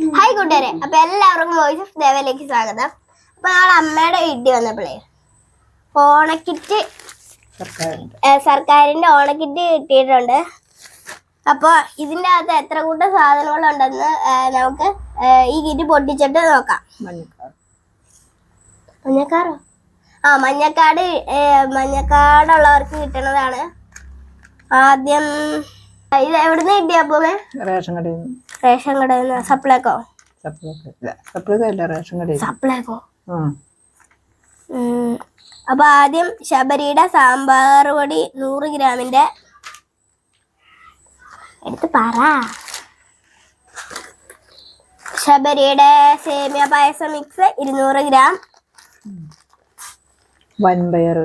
Hi കൂട്ടുകാരെ. അപ്പൊ എല്ലാവർക്കും വോയിസ് ഓഫ് ദേവയിലേക്ക് സ്വാഗതം. അപ്പൊ നാളെ അമ്മയുടെ വീട്ടിൽ വന്നപ്പോഴേ ഓണക്കിറ്റ് സർക്കാരിന്റെ ഓണക്കിറ്റ് കിട്ടിയിട്ടുണ്ട്. അപ്പോൾ ഇതിന്റെ അകത്ത് എത്ര കൂട്ടം സാധനങ്ങളുണ്ടെന്ന് നമുക്ക് ഈ കിറ്റ് പൊട്ടിച്ചിട്ട് നോക്കാം. മഞ്ഞക്കാറോ. ആ മഞ്ഞക്കാട് മഞ്ഞക്കാടുള്ളവർക്ക് കിട്ടണതാണ്. ആദ്യം ഇത് എവിടുന്ന് കിട്ടിയ അപ്പൂമ്മേ റേഷൻ കടയിൽ നിന്ന്. റേഷൻ കടയിൽ നിന്ന് സപ്ലൈക്കോ? സപ്ലൈക്ക് ഇല്ല സപ്ലൈക്ക് അല്ല റേഷൻ കടയിൽ. സപ്ലൈക്കോ. അപ്പൊ ആദ്യം ശബരിയുടെ സാമ്പാർ പൊടി നൂറ് ഗ്രാമിന്റെ എടുത്ത് പറ. ശബരിയുടെ സേമിയ പായസം മിക്സ് ഇരുന്നൂറ് ഗ്രാം. വൻപയർ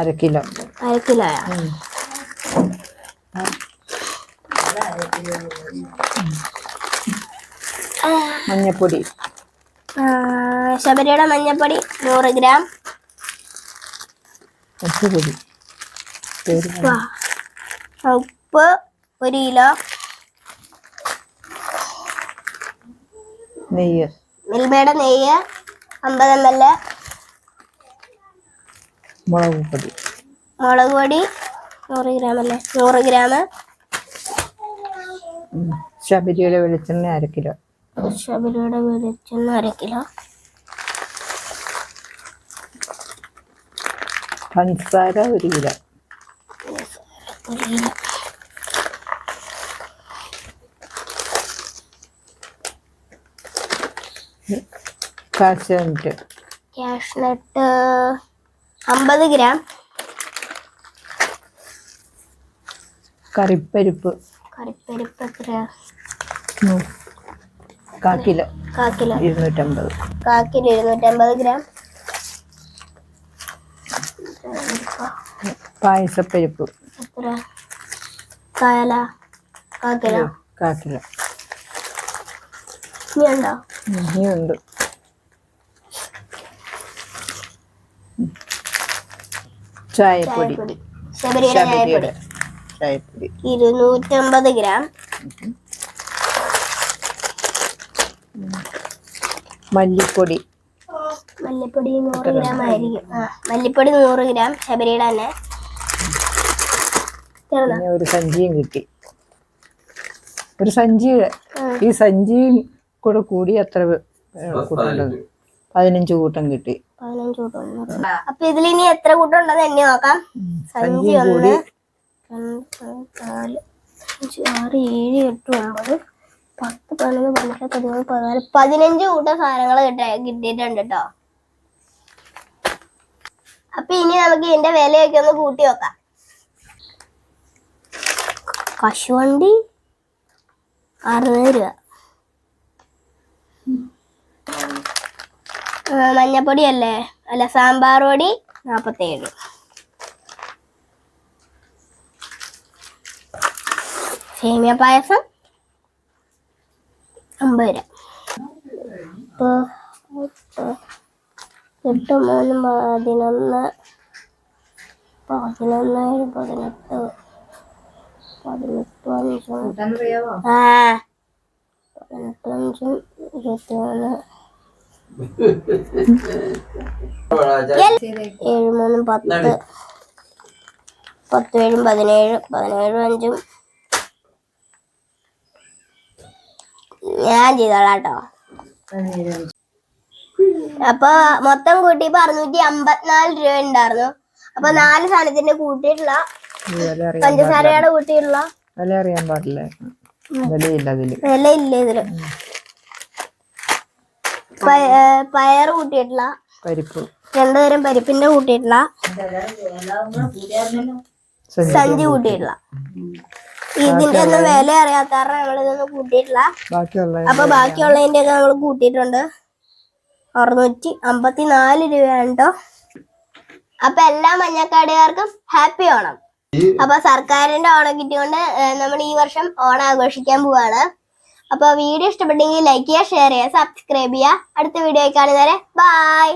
അര കിലോ. അര കിലോയാ. മഞ്ഞപ്പൊടി. ശബരിയുടെ മഞ്ഞപ്പൊടി നൂറ് ഗ്രാം. പേര് ഉപ്പ് ഒരു കിലോ. നെയ്യ്. മിൽമയുടെ നെയ്യ് അമ്പത് എം എൽ. മുളക് പൊടി മുളക് പൊടി നൂറ് ഗ്രാം അല്ലേ? നൂറ് ഗ്രാം. ശബരിയുടെ വെളിച്ചെണ്ണ അര കിലോ. ശബരിയുടെ വെളിച്ചെണ്ണ അര കിലോ. പഞ്ചസാര ഒരു കിലോ. ഒരു കിലോ കാശ്യമിറ്റ് ക്യാഷ്നട്ട് അമ്പത് ഗ്രാം. കറിപ്പരിപ്പ്. കറിപ്പരിപ്പ് എത്ര ഉം. കാ കിലോ. കാ കിലോ. ഇരുന്നൂറ്റമ്പത്. കാ കിലോ ഇരുന്നൂറ്റമ്പത് ഗ്രാം. പായസപ്പരിപ്പ്. എത്ര കായല? കാ കിലോ. കാ കിലോ. ഇനി ഉണ്ടോ ഉം. ഇനിയുണ്ട്. ഉം. ചായപ്പൊടി. ചായപ്പൊടി. ശബരിയുടെ. ചായപ്പൊടി. ശബരിയുടെ ചായപ്പൊടി ഇരുന്നൂറ്റമ്പത് ഗ്രാം. മല്ലിപ്പൊടി. മല്ലിപ്പൊടി നൂറ് ഗ്രാം ആയിരിക്കും. ആ മല്ലിപ്പൊടി നൂറ് ഗ്രാം ശബരിയുടെ തന്നെ. ഒരു സഞ്ചിയും കിട്ടി. ഒരു സഞ്ചി. ഈ സഞ്ചിയും കൂടെ കൂടി അത്ര കൂട്ടുണ്ടത് പതിനഞ്ച്. കൂട്ടം കിട്ടി. പതിനഞ്ച് കൂട്ടം. അപ്പൊ ഇതിൽ ഇനി എത്ര കൂട്ടം ഉണ്ടെന്ന് എണ്ണി നോക്കാം. സഞ്ചി ഒന്ന് അഞ്ച് ആറ് ഏഴ് എട്ട് ഒമ്പത് പത്ത് പതിനൊന്ന് പന്ത്രണ്ട് പതിമൂന്ന് പതിനാല് പതിനഞ്ച് കൂട്ടം സാധനങ്ങൾ കിട്ട കിട്ടിയിട്ടുണ്ട് കേട്ടോ അപ്പൊ ഇനി നമുക്ക് ഇതിന്റെ വിലയൊക്കെ ഒന്ന് കൂട്ടി നോക്കാം. കശുവണ്ടി അറുപത് രൂപ. മഞ്ഞപ്പൊടി അല്ലേ? അല്ല സാമ്പാർ പൊടി നാപ്പത്തേഴ് സേമിയ പായസം അമ്പത് രൂപ. എട്ട് മൂന്ന് പതിനൊന്ന് പതിനൊന്ന് ഏഴ് പതിനെട്ട് പതിനെട്ട് അഞ്ചും ആ പതിനെട്ട് അഞ്ചും ഇരുപത്തി മൂന്ന് ഏഴ് മൂന്നും പത്ത് പത്ത് ഏഴും പതിനേഴ് പതിനേഴും അഞ്ചും ഞാൻ ചെയ്തോളാം കേട്ടോ അപ്പൊ മൊത്തം കൂട്ടിയപ്പോ അറുന്നൂറ്റി അമ്പത്തിനാല് രൂപ ഉണ്ടായിരുന്നു. അപ്പൊ നാല് സാധനത്തിന്റെ കൂട്ടിയിട്ടുള്ള പഞ്ചസാരയുടെ കൂട്ടിയിട്ടുള്ള വില അറിയാൻ പാടില്ല വിലയില്ല അതിൽ വില ഇല്ല ഇതിൽ പയർ കൂട്ടിയിട്ടുള്ള പരിപ്പ്. രണ്ടുതരം പരിപ്പിന്റെ കൂട്ടിയിട്ടുള്ള സഞ്ചി കൂട്ടിയിട്ടുള്ള. ഇതിന്റെ ഒന്നും വില അറിയാത്ത കാരണം ഞങ്ങൾ ഇതൊന്നും കൂട്ടിയിട്ടില്ല. ബാക്കിയുള്ള അപ്പൊ ബാക്കിയുള്ളതിന്റെ ഒക്കെ നമ്മൾ കൂട്ടിയിട്ടുണ്ട്. അറുന്നൂറ്റി അമ്പത്തി നാല് രൂപയാണ് കേട്ടോ അപ്പൊ എല്ലാ മഞ്ഞക്കാടുകാർക്കും ഹാപ്പി ഓണം. അപ്പൊ സർക്കാരിന്റെ ഓണം കിട്ടിയോണ്ട് നമ്മൾ ഈ വർഷം ഓണം ആഘോഷിക്കാൻ പോവാണ്. അപ്പൊ വീഡിയോ ഇഷ്ടപ്പെട്ടെങ്കിൽ ലൈക്ക് ചെയ്യുക ഷെയർ ചെയ്യുക സബ്സ്ക്രൈബ് ചെയ്യുക. അടുത്ത വീഡിയോ കാണുന്നവരെ ബൈ